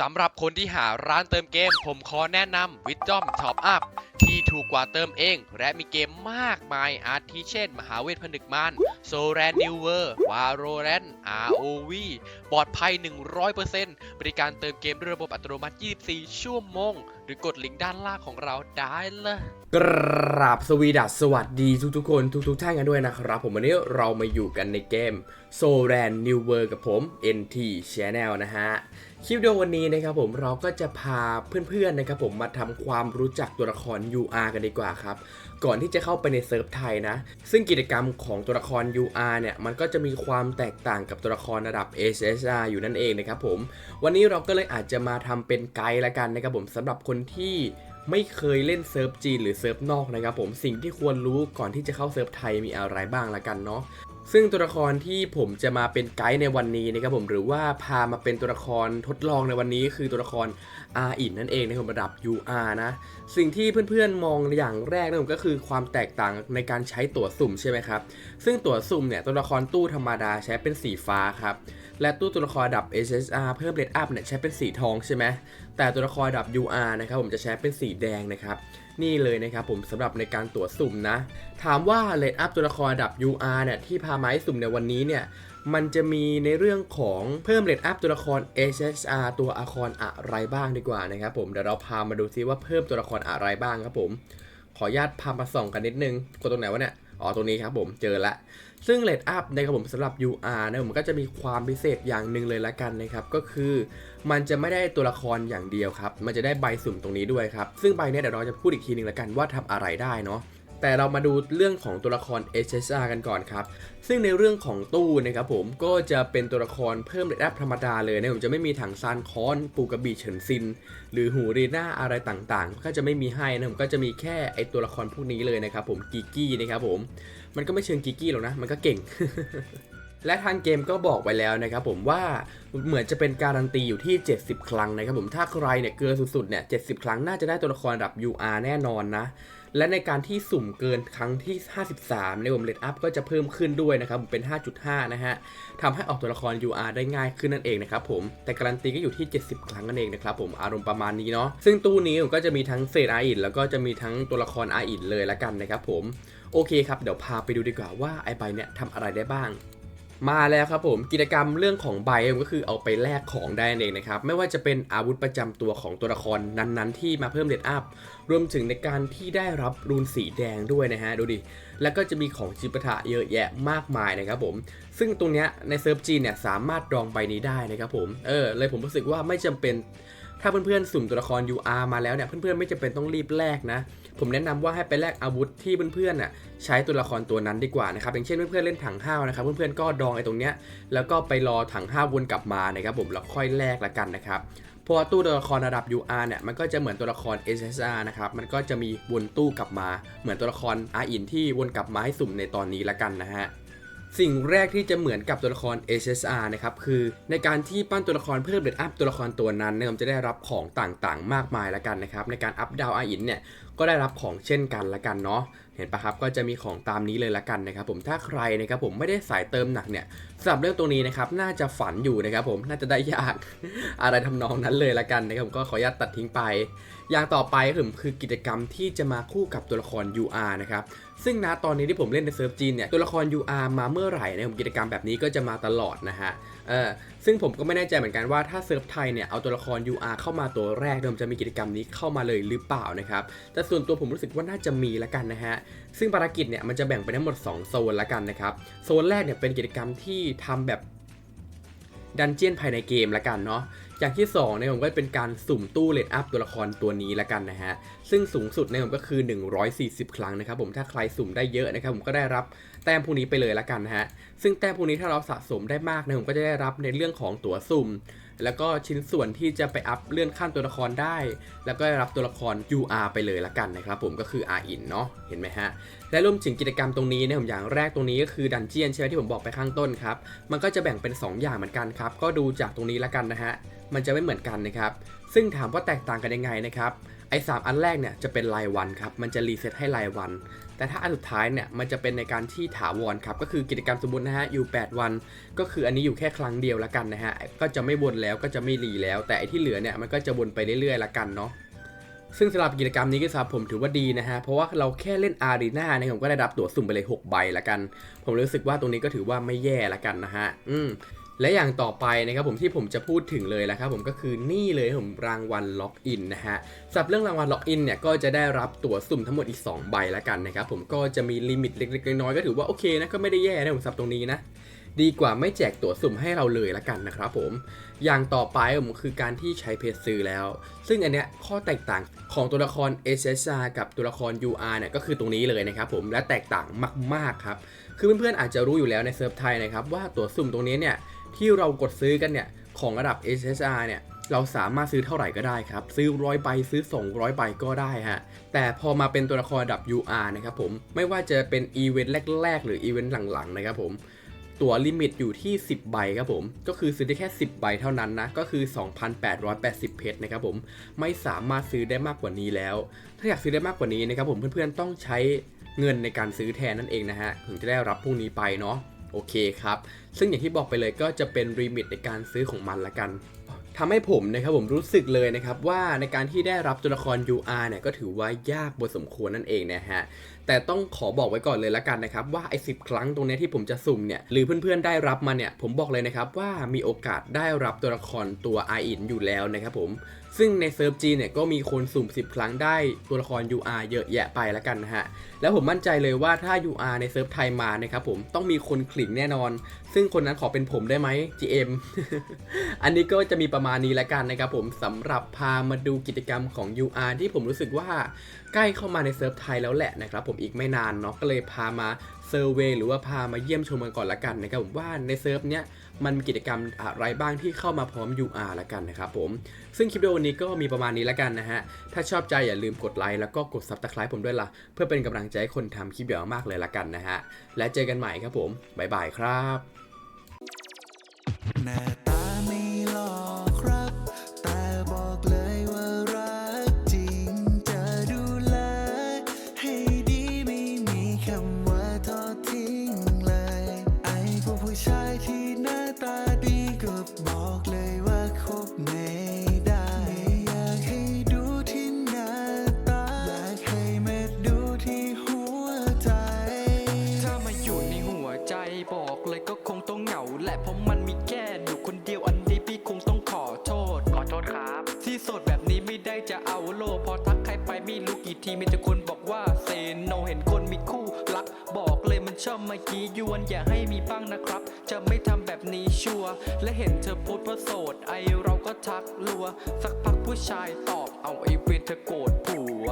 สำหรับคนที่หาร้านเติมเกม ผมขอแนะนำ Wisdom Top Up ที่ถูกกว่าเติมเอง และมีเกมมากมายอาทิเช่น มหาเวทผนึกมานโซแรนนิวเวอร์วาโรแรน ROV ปลอดภัย 100%บริการเติมเกมด้วยระบบอัตโนมัติ 24 ชั่วโมง หรือกดลิงก์ด้านล่างของเราได้เลยกราบสวีดัสสวัสดีทุกๆคนทุกๆท่านกันด้วยนะครับ ผมวันนี้เรามาอยู่กันในเกม s o r a n New World กับผม NT Channel นะฮะ คลิปวิดีโอวันนี้นะครับผมเราก็จะพาเพื่อนๆนะครับผมมาทำความรู้จักตัวละคร UR กันดีกว่าครับ ก่อนที่จะเข้าไปในเซิร์ฟไทยนะ ซึ่งกิจกรรมของตัวละคร UR เนี่ย มันก็จะมีความแตกต่างกับตัวละครระดับ SSR อยู่นั่นเองนะครับผม วันนี้เราก็เลยอาจจะมาทำเป็นไกด์ละกันนะครับผมสำหรับคนที่ไม่เคยเล่นเซิร์ฟจีนหรือเซิร์ฟนอกนะครับผมสิ่งที่ควรรู้ก่อนที่จะเข้าเซิร์ฟไทยมีอะไรบ้างละกันเนาะ ซึ่งตัวละครที่ผมจะมาเป็นไกด์ในวันนี้นะครับผมหรือว่าพามาเป็นตัวละครทดลองในวันนี้คือตัวละคร R อินนั่นเองในระดับ UR นะ สิ่งที่เพื่อนๆมองอย่างแรกนะผมก็คือความแตกต่างในการใช้ตัวสุ่มใช่ไหมครับ ซึ่งตัวสุ่มเนี่ยตัวละครตู้ธรรมดาใช้เป็นสีฟ้าครับ และตู้ตัวละครระดับ SSR เพิ่มเรทอัพเนี่ยใช้เป็นสีทองใช่ไหม แต่ตัวละครดับ UR นะครับผมจะใช้เป็นสีแดงนะครับ นี่เลยนะครับผมสำหรับในการตรวจสุ่มนะ ถามว่าเลทอัพตัวละครดับ UR เนี่ยที่พามาให้สุ่มในวันนี้เนี่ยมันจะมีในเรื่องของเพิ่มเลทอัพตัวละคร SSR ตัวอาครอะไรบ้างดีกว่านะครับผมเดี๋ยวเราพามาดูซิว่าเพิ่มตัวละครอะไรบ้างครับผม ขออนุญาตพามาส่องกันนิดนึงกดตรงไหนวะเนี่ยอ๋อตรงนี้ครับผมเจอละซึ่งเลดอัพนะครับผมสำหรับ UR นะผมก็จะมีความพิเศษอย่างหนึ่งเลยละกันนะครับ ก็คือมันจะไม่ได้ตัวละครอย่างเดียวครับ มันจะได้ใบสุ่มตรงนี้ด้วยครับ ซึ่งใบเนี้ยเดี๋ยวเราจะพูดอีกทีหนึ่งละกันว่าทำอะไรได้เนาะ แต่เรามาดูเรื่องของตัวละคร SSR กันก่อนครับ ซึ่งในเรื่องของตู้นะครับผมก็จะเป็นตัวละครเพิ่มเลดอัพธรรมดาเลยนะผมจะไม่มีถังซานคอนปูกระบี่เฉินซิน หรือหูรีน่าอะไรต่างๆ ก็จะไม่มีให้นะผมก็จะมีแค่ไอตัวละครพวกนี้เลยนะครับผมกิกกี้นะครับผมมันก็ไม่เชิงกิกกี้หรอกนะมันก็เก่งและทางเกมก็บอกไว้แล้วนะครับผมว่าเหมือนจะเป็นการันตีอยู่ที่ 70 ครั้งนะครับผมถ้าใครเนี่ยเกินสุดๆเนี่ย 70 ครั้งน่าจะได้ตัวละครระดับ UR แน่นอนนะ และในการที่สุ่มเกินครั้งที่ 53 ในวงเลดอัพก็จะเพิ่มขึ้นด้วยนะครับผมเป็น 5.5 นะฮะทำให้ออกตัวละคร UR ได้ง่ายขึ้นนั่นเองนะครับผม แต่การันตีก็อยู่ที่ 70 ครั้งนั่นเองนะครับผม อารมณ์ประมาณนี้เนาะ ซึ่งตู้นี้ก็จะมีทั้งเศษอาอินแล้วก็จะมีทั้งตัวละครอาอินเลยละกันนะครับผม โอเคครับ เดี๋ยวพาไปดูดีกว่าว่าไอใบเนี่ยทำอะไรได้บ้าง มาแล้วครับผมกิจกรรมเรื่องของใบก็คือเอาไปแลกของได้เองนะครับไม่ว่าจะเป็นอาวุธประจำตัวของตัวละครนั้นๆ ที่มาเพิ่มเลดอัพรวมถึงในการที่ได้รับรูนสีแดงด้วยนะฮะดูดิแล้วก็จะมีของจิปาถะเยอะแยะมากมายนะครับผม ซึ่งตรงเนี้ยในเซิร์ฟจีนเนี่ยสามารถดองใบนี้ได้นะครับผมเออเลยผมรู้สึกว่าไม่จำเป็นถ้าเพื่อนๆสุ่มตัวละคร UR มาแล้วเนี่ยเพื่อนๆไม่จำเป็นต้องรีบแลกนะ ผมแนะนำว่าให้ไปแลกอาวุธที่เพื่อนๆน่ะใช้ตัวละครตัวนั้นดีกว่านะครับอย่างเช่นเพื่อนๆเล่นถังห้าวนะครับเพื่อนๆก็ดองไอ้ตรงเนี้ยแล้วก็ไปรอถังห้าววนกลับมานะครับผมแล้วค่อยแลกละกันนะครับพอตู้ตัวละครระดับ UR เนี่ยมันก็จะเหมือนตัวละคร SSR นะครับมันก็จะมีวนตู้กลับมา เหมือนตัวละคร R อินที่วนกลับมาให้สุ่มในตอนนี้ละกันนะฮะ สิ่งแรกที่จะเหมือนกับตัวละคร SSR นะครับคือในการที่ปั้นตัวละครเพิ่มเลดอัพตัวละครตัวนั้นนะครับจะได้รับของต่างๆ มากมายละกันนะครับในการอัพดาวอาอินเนี่ยก็ได้รับของเช่นกันละกันเนาะเห็นปะครับก็จะมีของตามนี้เลยละกันนะครับผมถ้าใครนะครับผมไม่ได้สายเติมหนักเนี่ยสำหรับเรื่องตรงนี้นะครับน่าจะฝันอยู่นะครับผมน่าจะได้ยากอะไรทำนองนั้นเลยละกันนะครับผมก็ขออนุญาตตัดทิ้งไป อย่างต่อไปคือกิจกรรมที่จะมาคู่กับตัวละคร UR นะครับ ซึ่งนาตอนนี้ที่ผมเล่นในเซิร์ฟจีนเนี่ยตัวละคร UR มาเมื่อไหร่ในผมกิจกรรมแบบนี้ก็จะมาตลอดนะฮะเออซึ่งผมก็ไม่แน่ใจเหมือนกันว่าถ้าเซิร์ฟไทยเนี่ยเอาตัวละคร UR เข้ามาตัวแรกเดิมจะมีกิจกรรมนี้เข้ามาเลยหรือเปล่านะครับแต่ส่วนตัวผมรู้สึกว่าน่าจะมีละกันนะฮะซึ่งภารกิจเนี่ยมันจะแบ่งไปทั้งหมด 2 โซนละกันนะครับโซนแรกเนี่ยเป็นกิจกรรมที่ทำแบบ ดันเจียนภายในเกมละกันเนาะอย่างที่2ในผมก็เป็นการสุ่มตู้เลดอัพตัวละครตัวนี้ละกันนะฮะ ซึ่งสูงสุดในผมก็คือ 140 ครั้งนะครับผม ถ้าใครสุ่มได้เยอะนะครับผมก็ได้รับแต้มพวกนี้ไปเลยละกันนะฮะ ซึ่งแต้มพวกนี้ถ้าเราสะสมได้มากนะผมก็จะได้รับในเรื่องของตั๋วสุ่มแล้วก็ชิ้นส่วนที่จะไปอัพเลื่อนขั้นตัวละครได้ แล้วก็รับตัวละคร UR ไปเลยละกันนะครับผมก็คือ R in เนาะเห็นไหมฮะและรวมถึงกิจกรรมตรงนี้นี่ยผมอย่างแรกตรงนี้ก็คือดันเจียนใช่ไหมที่ผมบอกไปข้างต้นครับมันก็จะแบ่งเป็น 2 อย่างเหมือนกันครับก็ดูจากตรงนี้ละกันนะฮะมันจะไม่เหมือนกันนะครับซึ่งถามว่าแตกต่างกันยังไงนะครับไอ้สามอันแรกเนี่ยจะเป็นรายวันครับ มันจะรีเซ็ตให้รายวัน แต่ถ้าอันสุดท้ายเนี่ยมันจะเป็นในการที่ถาวรครับก็คือกิจกรรมสมมตินะฮะอยู่ 8 วัน ก็คืออันนี้อยู่แค่ครั้งเดียวละกันนะฮะก็จะไม่วนแล้วก็จะไม่รีแล้ว แต่ไอที่เหลือเนี่ยมันก็จะวนไปเรื่อยๆละกันเนาะซึ่งสำหรับกิจกรรมนี้ก็สำหรับผมถือว่าดีนะฮะ เพราะว่าเราแค่เล่นอารีนาเนี่ยผมก็ได้รับตั๋วสุ่มไปเลย 6 ใบละกัน ผมรู้สึกว่าตรงนี้ก็ถือว่าไม่แย่ละกันนะฮะ อืม และอย่างต่อไปนะครับผมที่ผมจะพูดถึงเลยละครับผมก็คือนี่เลยผมรางวัลล็อกอินนะฮะสำหรับเรื่องรางวัลล็อกอินเนี่ยก็จะได้รับตั๋วสุ่มทั้งหมดอีก 2 ใบละกันนะครับผมก็จะมีลิมิตเล็กๆน้อยๆก็ถือว่าโอเคนะก็ไม่ได้แย่นะผมสับตรงนี้นะดีกว่าไม่แจกตั๋วสุ่มให้เราเลยละกันนะครับผม อย่างต่อไปผมคือการที่ใช้เพจซื้อแล้ว ซึ่งอันเนี้ยข้อแตกต่างของตัวละคร SSR กับตัวละคร UR เนี่ยก็คือตรงนี้เลยนะครับผมและแตกต่างมากๆครับ คือเพื่อนๆอาจจะรู้อยู่แล้วในเซิร์ฟไทยนะครับว่าตั๋วสุ่มตรงนี้เนี่ยที่เรากดซื้อกันเนี่ยของระดับ SSR เนี่ยเราสามารถซื้อเท่าไหร่ก็ได้ครับ ซื้อร้อยใบซื้อ 200ใบก็ได้ฮะแต่พอมาเป็นตัวละครระดับ UR นะครับผมไม่ว่าจะเป็นอีเวนต์แรก ๆ หรืออีเวนต์หลังๆนะครับผมตั๋วลิมิตอยู่ที่ 10 ใบครับผม ก็คือซื้อได้แค่ 10 ใบเท่านั้นนะ ก็คือ 2,880 เพชรนะครับผม ไม่สามารถซื้อได้มากกว่านี้แล้ว ถ้าอยากซื้อได้มากกว่านี้นะครับผมเพื่อนๆต้องใช้ เงินในการซื้อแทนนั่นเองนะฮะถึงจะได้รับพวกนี้ไปเนาะโอเคครับ ซึ่งอย่างที่บอกไปเลยก็จะเป็นริมิตในการซื้อของมันละกันทำให้ผมนะครับผมรู้สึกเลยนะครับว่าในการที่ได้รับตัวละคร UR เนี่ยก็ถือว่ายากบทสมควรนั่นเองนะฮะแต่ต้องขอบอกไว้ก่อนเลยละกันนะครับว่าไอ้สิครั้งตรงนี้ที่ผมจะสุ่มเนี่ยหรือเพื่อนๆได้รับมาเนี่ยผมบอกเลยนะครับว่ามีโอกาสได้รับตัวละครตัวไออินอยู่แล้วนะครับผมซึ่งในเซิร์ฟจีเนี่ยก็มีคนสุ่ม 10 ครั้งได้ตัวละคร UR เยอะแยะไปละกันนะฮะ แล้วผมมั่นใจเลยว่าถ้า UR ในเซิร์ฟไทยมานะครับผมต้องมีคนขลิ่งแน่นอน ซึ่งคนนั้นขอเป็นผมได้ไหม GM อันนี้ก็จะมีประมาณนี้ละกันนะครับผมสำหรับพามาดูกิจกรรมของ UR ที่ผมรู้สึกว่าใกล้เข้ามาในเซิร์ฟไทยแล้วแหละนะครับผมอีกไม่นานเนาะก็เลยพามาเซอร์เวยหรือว่าพามาเยี่ยมชมกันก่อนละกันนะครับผมว่าในเซิร์ฟเนี้ยมันมีกิจกรรมอะไรบ้างที่เข้ามาพร้อม UR ละกันนะครับผมซึ่งคลิปวิดีโอวันนี้ก็มีประมาณนี้ละกันนะฮะถ้าชอบใจอย่าลืมกดไลค์แล้วก็กด Subscribe ผมด้วยล่ะ เพื่อเป็นกำลังใจให้คนทำคลิปเดียวมากเลยละกันนะฮะและเจอกันใหม่ครับผมบ๊ายบายครับ ที่โสดแบบนี้ไม่ได้จะเอาโล พอทักใครไปไม่รู้กี่ทีมีแต่คนบอกว่าเซโนเห็นคนมีคู่รัก บอกเลยมันชอบมากี้ยวนอย่าให้มีบ้างนะครับ จะไม่ทำแบบนี้ชัวร์และเห็นเธอโพสต์ว่าโสด ไอเราก็ทักรัว สักพักผู้ชายตอบเอาไอเวนเธอโกรธผัว